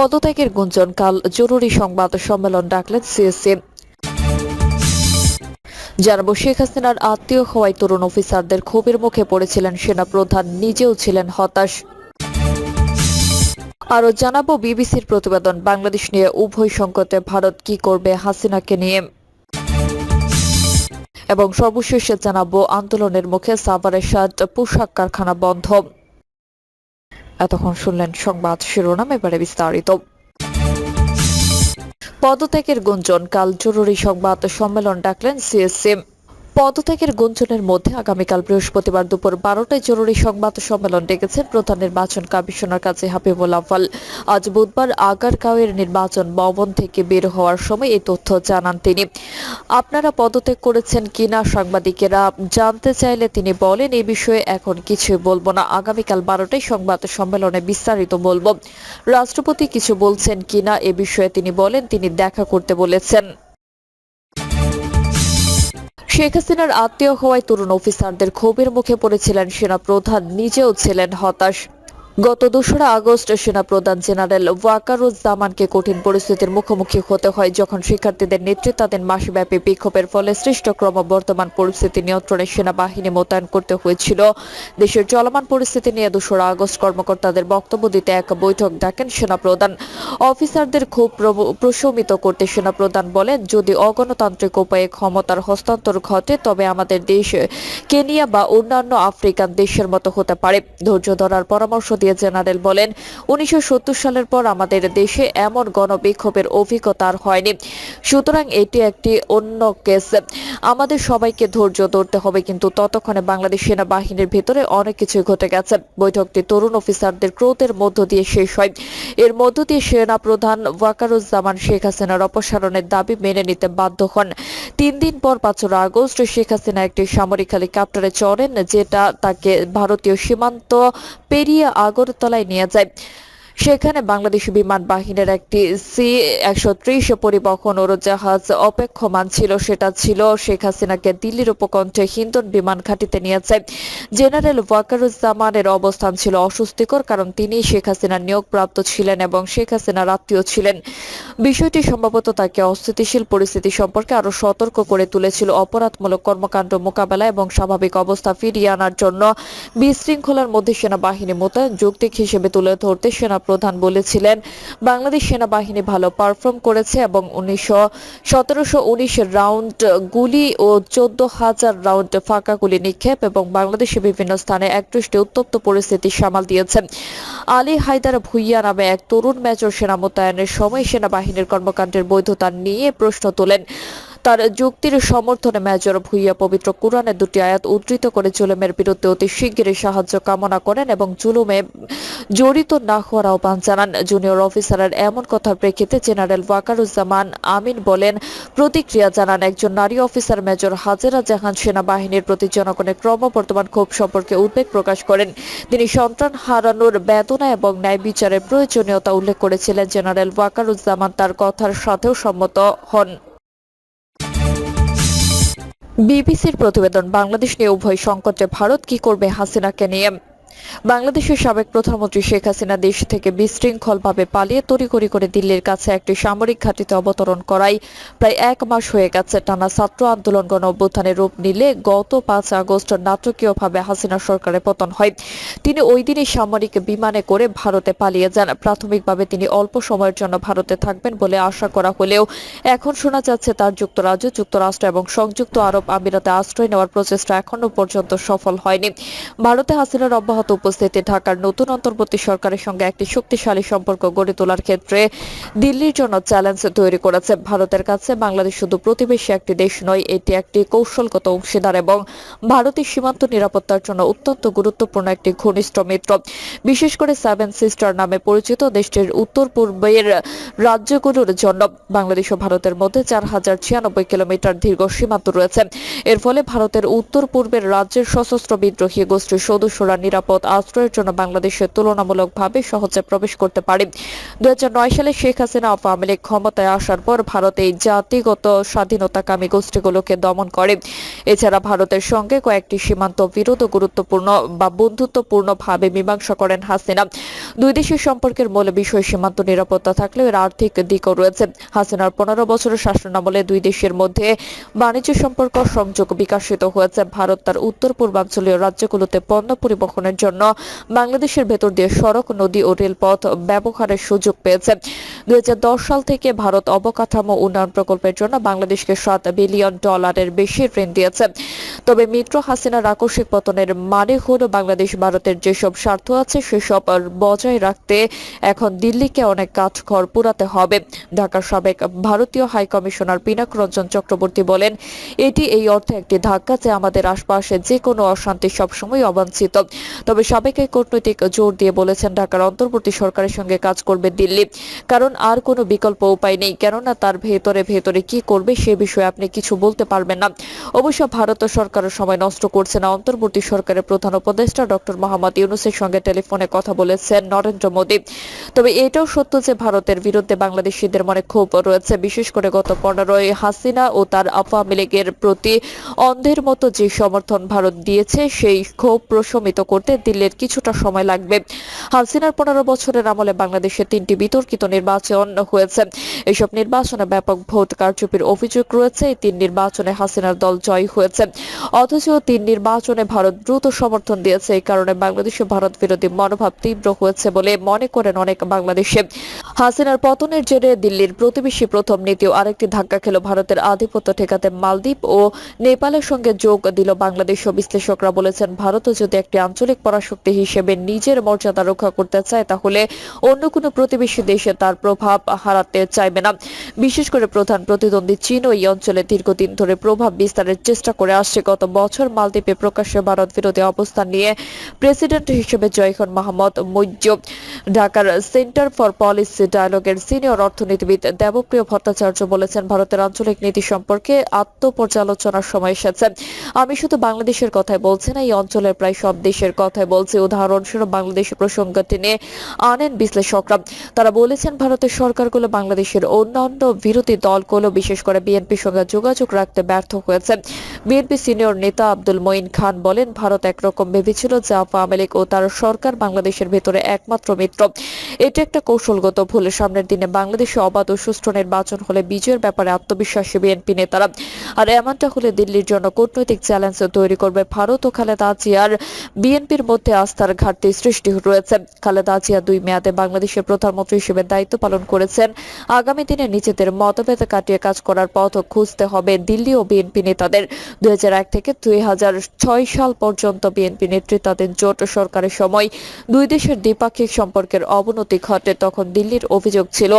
পদত্যাগের গুঞ্জন, কাল জরুরি সংবাদ সম্মেলন ডাকলেন সিএসসি জানাব, শেখ হাসিনার আত্মীয় হওয়ায় তরুণ অফিসারদের ক্ষোভের মুখে পড়েছিলেন সেনাপ্রধান, নিজেও ছিলেন হতাশ। আরও জানাব, বিবিসির প্রতিবেদন, বাংলাদেশ নিয়ে উভয় সংকটে ভারত কি করবে হাসিনাকে নিয়ে। এবং সর্বশেষে জানাব, আন্দোলনের মুখে সাভারের সাত পোশাক কারখানা বন্ধ। এতক্ষণ শুনলেন সংবাদ শিরোনাম এবারে বিস্তারিত। পদত্যাগের গুঞ্জন কাল জরুরি সংবাদ সম্মেলন ডাকলেন সিএসসি পদত্যাগের গুঞ্জনের মধ্যে আগামীকাল বৃহস্পতিবার দুপুর বারোটায় জরুরি সংবাদ সম্মেলন ডেকেছেন প্রধান নির্বাচন কমিশনার কাজী হাবিবুল আফাল আজ বুধবার আগারগাঁওয়ের নির্বাচন ভবন থেকে বের হওয়ার সময় এই তথ্য জানান তিনি। আপনারা পদত্যাগ করেছেন কিনা সাংবাদিকেরা জানতে চাইলে তিনি বলেন এই বিষয়ে এখন কিছুই বলব না। আগামীকাল বারোটায় সংবাদ সম্মেলনে বিস্তারিত বলব। রাষ্ট্রপতি কিছু বলছেন কিনা এ বিষয়ে তিনি বলেন, তিনি দেখা করতে বলেছেন। শেখ হাসিনার আত্মীয় হওয়ায় তরুণ অফিসারদের ক্ষোভের মুখে পড়েছিলেন সেনা প্রধান নিজেও ছিলেন হতাশ। গত দোসরা আগস্ট সেনা প্রধান জেনারেল ওয়াকারুজ্জামানকে কঠিন পরিস্থিতির মুখোমুখি হতে হয় যখন শিক্ষার্থীদের নেতৃত্বাধীন মাসব্যাপী বিক্ষোভের ফলে সৃষ্ট ক্রমবর্ধমান পরিস্থিতি নিয়ন্ত্রণে সেনাবাহিনী মোতায়েন করতে হয়েছিল। দেশের চলমান পরিস্থিতি নিয়ে দোসরা আগস্ট কর্মকর্তাদের বক্তব্য দিতে এক বৈঠক ডাকেন সেনাপ্রধান। অফিসারদের খুব প্রশমিত করতে সেনাপ্রধান বলেন, যদি অগণতান্ত্রিক উপায়ে ক্ষমতার হস্তান্তর ঘটে, তবে আমাদের দেশ কেনিয়া বা অন্যান্য আফ্রিকান দেশের মতো হতে পারে। ধৈর্য ধরার পরামর্শ দিয়ে জেনারেল বলেন, উনিশশো সালের পর আমাদের দেশে এমন গণবিক্ষোভের অভিজ্ঞতা আর হয়নি। সুতরাং এটি একটি অন্য কেস। আমাদের সবাইকে ধৈর্য ধরতে হবে, কিন্তু ততক্ষণে বাংলাদেশ সেনাবাহিনীর ভিতরে অনেক কিছু ঘটে গেছে। বৈঠকটি তরুণ অফিসারদের ক্রোধের মধ্য দিয়ে শেষ হয়। এর মধ্য দিয়ে সেনা প্রধান ওয়াকারুজ্জামান শেখ হাসিনার অপসারণের দাবি মেনে নিতে বাধ্য হন। তিন দিন পর পাঁচরা আগস্ট শেখ হাসিনা একটি সামরিক হেলিকপ্টারে চড়েন, যেটা তাকে ভারতীয় সীমান্ত পেরিয়ে আগরতলায় নিয়ে যায়। সেখানে বাংলাদেশ বিমান বাহিনীর একটি সি একশো ত্রিশ পরিবহন উড়োজাহাজ অপেক্ষমান ছিল, সেটা ছিল শেখ হাসিনাকে দিল্লির উপকণ্ঠে হিন্দন বিমান ঘাটিতে নিয়েছে জেনারেল ওয়াকারুজ্জামানের অবস্থান ছিল অস্বস্তিকর, কারণ তিনি শেখ হাসিনার নিয়োগপ্রাপ্ত ছিলেন এবং শেখ হাসিনার আত্মীয় ছিলেন। বিষয়টি সম্ভবত তাকে অস্থিতিশীল পরিস্থিতি সম্পর্কে আরও সতর্ক করে তুলেছিল অপরাধমূলক কর্মকাণ্ড মোকাবেলা এবং স্বাভাবিক অবস্থা ফিরিয়ে আনার জন্য বিশৃঙ্খলার মধ্যে সেনাবাহিনী মোতায়েন, যৌক্তিক হিসেবে তুলে ধরতে সেনা প্রধান বলেছিলেন, বাংলাদেশ সেনাবাহিনী ভালো পারফর্ম করেছে এবং উনিশশো রাউন্ড গুলি ও চোদ্দ হাজার রাউন্ড ফাঁকা গুলি নিক্ষেপ এবং বাংলাদেশের বিভিন্ন স্থানে একত্রিশটি উত্তপ্ত পরিস্থিতি সামাল দিয়েছে আলী হায়দার ভুইয়া নামে এক তরুণ মেজর সেনা মোতায়েনের সময় সেনাবাহিনীর কর্মকাণ্ডের বৈধতা নিয়ে প্রশ্ন তোলেন। তার যুক্তির সমর্থনে মেজর ভুইয়া পবিত্র কোরআনের দুটি আয়াত উদ্ধৃত করে জুলুমের বিরুদ্ধে অতি শিগগিরই সাহায্য কামনা করেন এবং জুলুমে জড়িত না হওয়ার আহ্বান জানান। জুনিয়র অফিসারের এমন কথার প্রেক্ষিতে জেনারেল ওয়াকারুজ্জামান আমিন বলেন, প্রতিক্রিয়া জানান একজন নারী অফিসার মেজর হাজেরা জাহান সেনাবাহিনীর প্রতি জনগণের ক্রমবর্ধমান ক্ষোভ সম্পর্কে উদ্বেগ প্রকাশ করেন। তিনি সন্তান হারানোর বেদনা এবং ন্যায় বিচারের প্রয়োজনীয়তা উল্লেখ করেছিলেন। জেনারেল ওয়াকারুজ্জামান তার কথার সাথেও সম্মত হন। বিবিসির প্রতিবেদন বাংলাদেশ নিয়ে উভয় সংকটে ভারত কি করবে হাসিনাকে নিয়ে। বাংলাদেশের সাবেক প্রধানমন্ত্রী শেখ হাসিনা দেশ থেকে বিশৃঙ্খলভাবে পালিয়ে তড়িঘড়ি করে দিল্লির কাছে একটি সামরিক ঘাঁটিতে অবতরণ করায় প্রায় এক মাস হয়ে গেছে টানা ছাত্র আন্দোলন গণ অভ্যুত্থানের রূপ নিলে গত পাঁচ আগস্ট নাটকীয়ভাবে হাসিনা সরকারের পতন হয়। তিনি ওই দিনই সামরিক বিমানে করে ভারতে পালিয়ে যান। প্রাথমিকভাবে তিনি অল্প সময়ের জন্য ভারতে থাকবেন বলে আশা করা হলেও এখন শোনা যাচ্ছে তার যুক্তরাজ্য, যুক্তরাষ্ট্র এবং সংযুক্ত আরব আমিরাতে আশ্রয় নেওয়ার প্রচেষ্টা এখনও পর্যন্ত সফল হয়নি। ভারতে হাসিনার অব্যাহত উপস্থিতি ঢাকার নতুন অন্তর্বর্তী সরকারের সঙ্গে একটি শক্তিশালী সম্পর্ক গড়ে তোলার ক্ষেত্রে দিল্লির জন্য চ্যালেঞ্জ তৈরি করেছে। ভারতের কাছে বাংলাদেশ শুধু প্রতিবেশী একটি দেশ নয়, এটি একটি কৌশলগত অংশীদার এবং ভারতের সীমান্ত নিরাপত্তার জন্য অত্যন্ত গুরুত্বপূর্ণ একটি ঘনিষ্ঠ মিত্র। বিশেষ করে সেভেন সিস্টার নামে পরিচিত দেশটির উত্তর পূর্বের রাজ্যগুলোর জন্য বাংলাদেশ ও ভারতের মধ্যে চার হাজার ছিয়ানব্বই কিলোমিটার দীর্ঘ সীমান্ত রয়েছে। এর ফলে ভারতের উত্তর পূর্বের রাজ্যের সশস্ত্র বিদ্রোহী গোষ্ঠীর সদস্যরা নিরাপদ নিরাপদ আশ্রয়ের জন্য বাংলাদেশে তুলনামূলকভাবে সহজে প্রবেশ করতে পারে। দু সালে শেখ হাসিনা আওয়ামী লীগ ক্ষমতায় আসার পর ভারত জাতিগত স্বাধীনতাকামী গোষ্ঠীগুলোকে দমন করে। এছাড়া ভারতের সঙ্গে কয়েকটি সীমান্ত বিরোধ গুরুত্বপূর্ণ বা বন্ধুত্বপূর্ণভাবে মীমাংসা করেন হাসিনা। দুই দেশের সম্পর্কের মূল বিষয় সীমান্ত নিরাপত্তা থাকলেও এর আর্থিক দিকও রয়েছে। হাসিনার পনেরো বছরের শাসনামলে দুই দেশের মধ্যে বাণিজ্য সম্পর্ক সংযোগ বিকাশিত হয়েছে। ভারত তার উত্তর পূর্বাঞ্চলীয় রাজ্যগুলোতে পণ্য পরিবহনের জন্য বাংলাদেশের ভেতর দিয়ে সড়ক নদী ও রেলপথ ব্যবহারের সুযোগ পেয়েছে। দুই সাল থেকে ভারত অবকাঠামো উন্নয়ন প্রকল্পের জন্য বাংলাদেশকে সাত বিলিয়ন ডলারের বেশি ঋণ দিয়েছে। তবে মিত্র হাসিনার আকস্মিক পতনের মানে হল বাংলাদেশ, ভারতের যেসব স্বার্থ আছে সেসব বজায় রাখতে এখন দিল্লিকে অনেক কাঠখড় পুরাতে হবে। ঢাকার সাবেক ভারতীয় হাই কমিশনার পিনাক রঞ্জন চক্রবর্তী বলেন, এটি এই অর্থে একটি ধাক্কা যে আমাদের আশপাশে যে কোনো অশান্তি সবসময় অবাঞ্ছিত। তবে সাবেক এই কূটনৈতিক জোর দিয়ে বলেছেন, ঢাকার অন্তর্বর্তী সরকারের সঙ্গে কাজ করবে দিল্লি। কারণ আর কোনো বিকল্প উপায় নেই। কেননা তার ভেতরে ভেতরে কি করবে সে বিষয়ে আপনি কিছু বলতে পারবেন না। অবশ্য ভারত সরকারের সময় নষ্ট করছে না। অন্তর্বর্তী সরকারের প্রধান উপদেষ্টা ডক্টর মোহাম্মদ ইউনুসের সঙ্গে টেলিফোনে কথা বলেছেন নরেন্দ্র মোদী। তবে এটাও সত্য যে ভারতের বিরুদ্ধে বাংলাদেশিদের মনে ক্ষোভ রয়েছে। বিশেষ করে গত পনেরোই হাসিনা ও তার আওয়ামী লীগের প্রতি অন্ধের মতো যে সমর্থন ভারত দিয়েছে, সেই ক্ষোভ প্রশমিত করতে দিল্লির কিছুটা সময় লাগবে। হাসিনার পনেরো বছরের আমলে বাংলাদেশে তিনটি বিতর্কিত নির্বাচন হয়েছে। এসব নির্বাচনে ব্যাপক ভোট কারচুপির অভিযোগ রয়েছে। এই তিন নির্বাচনে হাসিনার দল জয় হয়েছে। অথচ তিন নির্বাচনে ভারত দ্রুত সমর্থন দিয়েছে। এই কারণে বাংলাদেশে ভারত বিরোধী মনোভাব তীব্র হয়েছে বলে মনে করেন অনেক বাংলাদেশে। হাসিনার পতনের জেরে দিল্লির প্রতিবেশী প্রথম নীতিও আরেকটি ধাক্কা খেল ভারতের আধিপত্য ঠেকাতে মালদ্বীপ ও নেপালের সঙ্গে যোগ দিল বাংলাদেশ বিশ্লেষকরা বলেছেন ভারতও যদি একটি আঞ্চলিক পরাশক্তি হিসেবে নিজের মর্যাদা রক্ষা করতে চায়, তাহলে অন্য কোনো প্রতিবেশী দেশে তার প্রভাব হারাতে চাইবে না। বিশেষ করে প্রধান প্রতিদ্বন্দ্বী চীন এই অঞ্চলে দীর্ঘদিন ধরে প্রভাব বিস্তারের চেষ্টা করে আসছে। গত বছর মালদ্বীপে প্রকাশ্যে ভারত বিরোধী অবস্থান নিয়ে প্রেসিডেন্ট হিসেবে জয় খান মোহাম্মদ মুইজ্জব ঢাকার সেন্টার ফর পলিসি ডায়ালগের সিনিয়র অর্থনীতিবিদ দেবপ্রিয় ভট্টাচার্য বলেছেন, ভারতের আঞ্চলিক নীতি সম্পর্কে আত্মপর্যালোচনার সময় এসেছে। আমি শুধু বাংলাদেশের কথাই বলছি না, এই অঞ্চলের প্রায় সব দেশের কথাই বলছি। উদাহরণস্বরূপ বাংলাদেশের প্রসঙ্গ টেনে আনেন বিশ্লেষকরা। তারা বলেছেন ভারতের সরকারগুলো বাংলাদেশের অন্যান্য বিরোধী দলগুলো, বিশেষ করে বিএনপির সঙ্গে যোগাযোগ রাখতে ব্যর্থ হয়েছে। বিএনপি সিনিয়র নেতা আব্দুল মঈন খান বলেন, ভারত একরকম ভেবেছিল যে আওয়ামী লীগ ও তার সরকার বাংলাদেশের ভেতরে একমাত্র মিত্র। এটা একটা কৌশলগত ভুল। সামনের দিনে বাংলাদেশে অবাধ ও সুষ্ঠু নির্বাচন হলে বিজয়ের ব্যাপারে আত্মবিশ্বাসী বিএনপি নেতারা। আর এমনটা হলে দিল্লির জন্য কূটনৈতিক চ্যালেঞ্জ তৈরি করবে ভারত ও খালেদা জিয়ার। বিএনপির মধ্যে আস্থার ঘাটতি সৃষ্টি রয়েছে খালেদা জিয়া দুই মেয়াদে বাংলাদেশের প্রধানমন্ত্রী হিসেবে দায়িত্ব করেছেন। আগামী দিনে নিজেদের মতভেদ কাটিয়ে কাজ করার পথ খুঁজতে হবে দিল্লি ও বিএনপি নেতাদের। দুই থেকে দুই সাল পর্যন্ত বিএনপি নেতৃত্বাধীন জোট সরকারের সময় দুই দেশের দ্বিপাক্ষিক সম্পর্কের অবনতি ঘটে তখন দিল্লির অভিযোগ ছিল,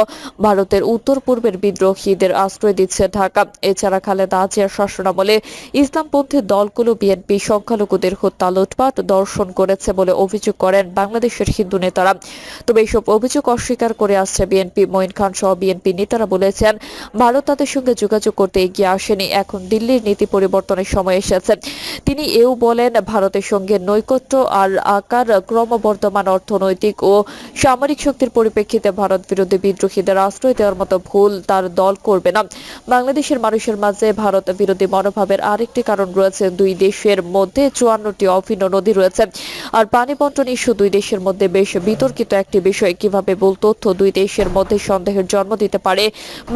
ভারতের উত্তর পূর্বের বিদ্রোহীদের আশ্রয় দিচ্ছে ঢাকা। এছাড়া খালেদা জিয়ার শাসনামলে ইসলামপন্থী দলগুলো বিএনপি সংখ্যালঘুদের হত্যা, লুটপাট, দর্শন করেছে বলে অভিযোগ করেন বাংলাদেশের হিন্দু নেতারা। তবে এইসব অভিযোগ অস্বীকার করে আসছে বিএনপি। মঈন খান সহ বিএনপি নেতারা বলেছেন, ভারত তাদের সঙ্গে যোগাযোগ করতে এগিয়ে আসেনি, এখন দিল্লির নীতি পরিবর্তনের সময় এসেছে। তিনি এও বলেন, ভারতের সঙ্গে নৈকট্য আর আকার, ক্রমবর্ধমান অর্থনৈতিক ও সামরিক শক্তির পরিপ্রেক্ষিতে ভারত বিরোধী বিদ্রোহীদের আশ্রয় দেওয়ার মতো ভুল তার দল করবে না। বাংলাদেশের মানুষের মাঝে ভারত বিরোধী মনোভাবের আরেকটি কারণ রয়েছে, দুই দেশের মধ্যে চুয়ান্নটি অভিন্ন নদী রয়েছে। আর পানি বন্টন ইস্যু দুই দেশের মধ্যে বেশ বিতর্কিত একটি বিষয়, কীভাবে ভুল তথ্য দুই দেশের মধ্যে সন্দেহের জন্ম দিতে পারে।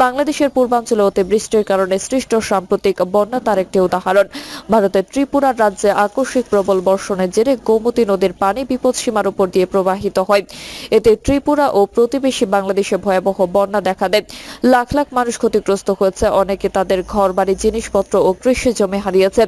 বাংলাদেশের পূর্বাঞ্চলে অতিবৃষ্টির কারণে সৃষ্ট সাম্প্রতিক বন্যা তার একটি উদাহরণ। ভারতের ত্রিপুরার রাজ্যে আকস্মিক প্রবল বর্ষণের জেরে গোমতী নদীর পানি বিপদসীমার উপর দিয়ে প্রবাহিত হয়। এতে ত্রিপুরা ও প্রতিবেশী বাংলাদেশে ভয়াবহ বন্যা দেখা দেয়। লাখ লাখ মানুষ ক্ষতিগ্রস্ত হয়েছে, অনেকে তাদের ঘর বাড়ি জিনিসপত্র ও কৃষি জমি হারিয়েছে।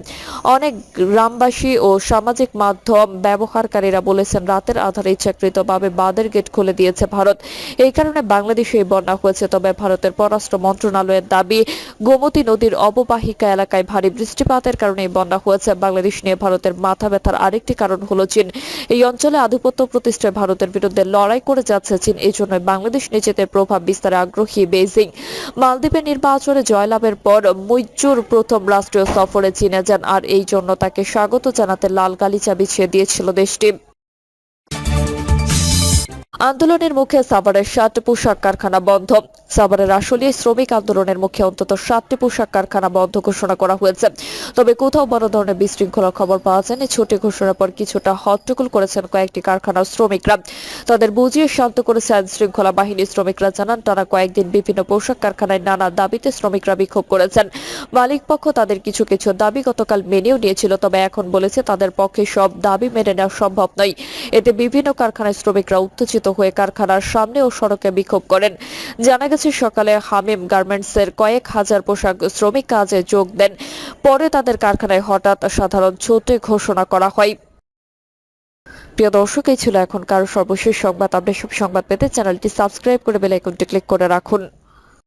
অনেক গ্রামবাসী ও সামাজিক মাধ্যম ব্যবহারকারীরা বলেছেন, রাতের আধারে ইচ্ছাকৃতভাবে বাঁধের গেট খুলে দিয়েছে ভারত। এই কারণে বাংলাদেশে বন্যা হয়েছে, তবে ভারতের পররাষ্ট্র মন্ত্রণালয়ের দাবি, গোমতী নদীর অববাহিকা এলাকায় ভারী বৃষ্টিপাতের কারণে বন্যা হয়েছে। বাংলাদেশ নিয়ে ভারতের মাথা ব্যথার আরেকটি কারণ হলো চীন। এই অঞ্চলে আধিপত্য প্রতিষ্ঠায় ভারতের বিরুদ্ধে লড়াই করে যাচ্ছে চীন। এই জন্য বাংলাদেশ নিজেদের প্রভাব বিস্তারে আগ্রহী বেইজিং। মালদ্বীপের নির্বাচনে জয়লাভের পর মৈচুর প্রথম রাষ্ট্রীয় সফরে চীনে যান, আর এই জন্য তাকে স্বাগত জানাতে লাল গালিচা বিছিয়ে দিয়েছিল দেশটি। আন্দোলনের মুখে সাভারের সাতটি পোশাক কারখানা বন্ধ। সাভারের আসলে শ্রমিক আন্দোলনের মুখে অন্তত সাতটি পোশাক কারখানা বন্ধ ঘোষণা করা হয়েছে। তবে কোথাও বড় ধরনের বিশৃঙ্খলা খবর পাওয়া যায়নি। ছুটি ঘোষণার পর কিছুটা হট্টগোল করেছেন কয়েকটি কারখানার শ্রমিকরা। তাদের বুঝিয়ে শান্ত করেছে আইন শৃঙ্খলা বাহিনীর শ্রমিকরা জানান টানা কয়েকদিন বিভিন্ন পোশাক কারখানায় নানা দাবিতে শ্রমিকরা বিক্ষোভ করেছেন। মালিক পক্ষ তাদের কিছু কিছু দাবি গতকাল মেনেও নিয়েছিল, তবে এখন বলেছে তাদের পক্ষে সব দাবি মেনে নেওয়া সম্ভব নয়। এতে বিভিন্ন কারখানায় শ্রমিকরা উত্তেজিত হয়ে কারখানার সামনে ও সড়কে বিক্ষোভ করেন। জানা গেছে, সকালে হামিম গার্মেন্টসের কয়েক হাজার পোশাক শ্রমিক কাজে যোগ দেন। পরে তাদের কারখানায় হঠাৎ সাধারণ ছুটি ঘোষণা করা হয়। প্রিয় দর্শক, এই ছিল এখনকার সর্বশেষ সংবাদ। আপনি সব সংবাদ পেতে চ্যানেলটি সাবস্ক্রাইব করে বেল আইকনটি ক্লিক করে রাখুন।